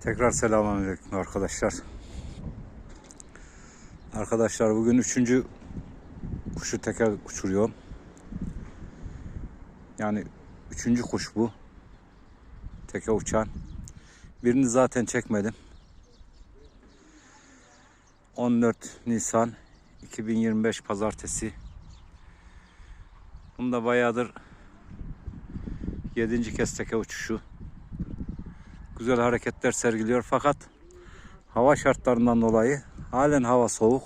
Tekrar selamünaleyküm arkadaşlar. Arkadaşlar bugün üçüncü kuşu teker uçuruyorum. Yani üçüncü kuş bu. Teke uçan. Birini zaten çekmedim. 14 Nisan 2025 Pazartesi. Bunda bayağıdır 7. kez teke uçuşu güzel hareketler sergiliyor fakat hava şartlarından dolayı halen hava soğuk.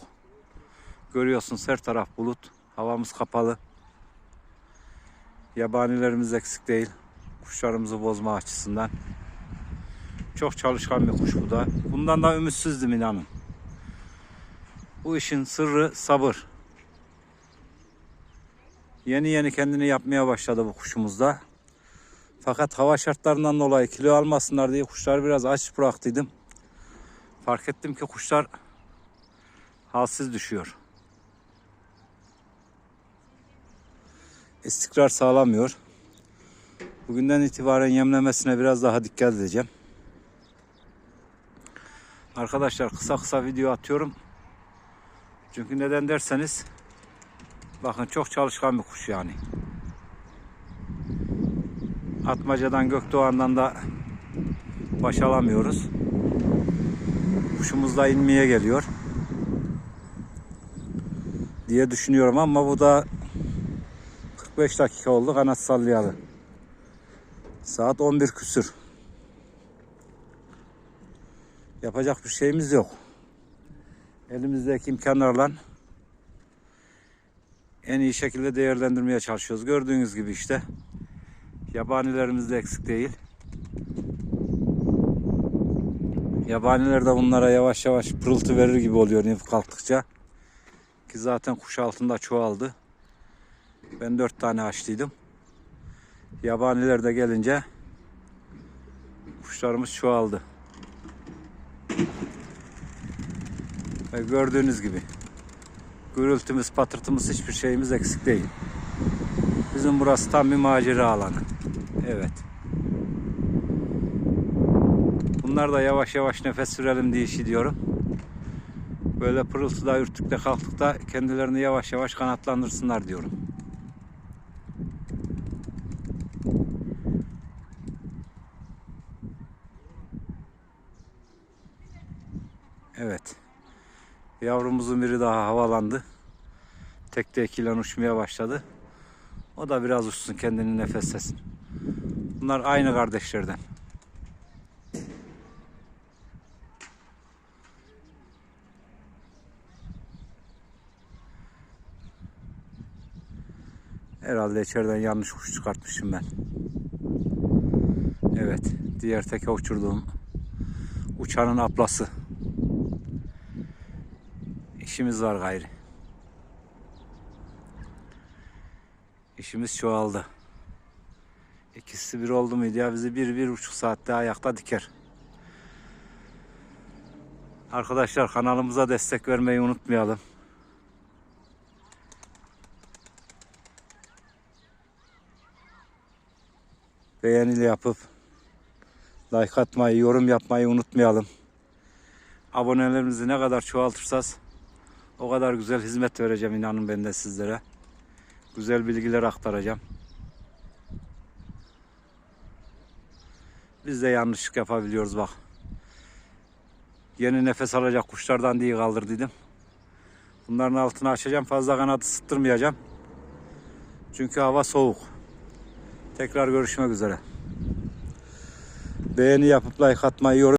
Görüyorsun her taraf bulut. Havamız kapalı. Yabanilerimiz eksik değil. Kuşlarımızı bozma açısından. Çok çalışkan bir kuş bu da. Bundan da ümitsizdim inanın. Bu işin sırrı sabır. Yeni yeni kendini yapmaya başladı bu kuşumuzda. Fakat hava şartlarından dolayı kilo almasınlar diye kuşları biraz aç bıraktıydım. Fark ettim ki kuşlar halsiz düşüyor. İstikrar sağlamıyor. Bugünden itibaren yemlemesine biraz daha dikkat edeceğim. Arkadaşlar kısa kısa video atıyorum. Çünkü neden derseniz bakın çok çalışkan bir kuş yani. Atmacadan Gökdoğan'dan da baş alamıyoruz. Kuşumuz da inmeye geliyor. Diye düşünüyorum ama bu da 45 dakika oldu kanat sallayalı. Saat 11 küsür. Yapacak bir şeyimiz yok. Elimizdeki imkanlarla en iyi şekilde değerlendirmeye çalışıyoruz. Gördüğünüz gibi işte. Yabanilerimiz de eksik değil. Yabaniler de bunlara yavaş yavaş pırıltı verir gibi oluyor nefes kalktıkça. Ki zaten kuş altında çoğaldı. Ben dört tane açtıydım. Yabaniler de gelince kuşlarımız çoğaldı. Ve gördüğünüz gibi gürültümüz, patırtımız hiçbir şeyimiz eksik değil. Bizim burası tam bir macera alanı. Evet. Bunlar da yavaş yavaş nefes sürelim diye işi diyorum. Böyle pırıltıda, ürktükte, kalktıkta kendilerini yavaş yavaş kanatlandırsınlar diyorum. Evet. Yavrumuzun biri daha havalandı. Tekte ekiyle uçmaya başladı. O da biraz uçsun kendini nefeslesin. Bunlar aynı kardeşlerden. Herhalde içeriden yanlış kuş çıkartmışım ben. Evet, diğer teke uçurduğum uçanın ablası. İşimiz var gayri. İşimiz çoğaldı. İkisi bir oldu muydu ya bizi bir, bir buçuk saatte ayakta diker. Arkadaşlar kanalımıza destek vermeyi unutmayalım. Beğenili yapıp like atmayı, yorum yapmayı unutmayalım. Abonelerimizi ne kadar çoğaltırsak o kadar güzel hizmet vereceğim inanın ben de sizlere. Güzel bilgiler aktaracağım. Biz de yanlışlık yapabiliyoruz bak. Yeni nefes alacak kuşlardan diye kaldırdıydım. Bunların altını açacağım. Fazla kanadı sıktırmayacağım. Çünkü hava soğuk. Tekrar görüşmek üzere. Beğeni yapıp like atmayı, yorum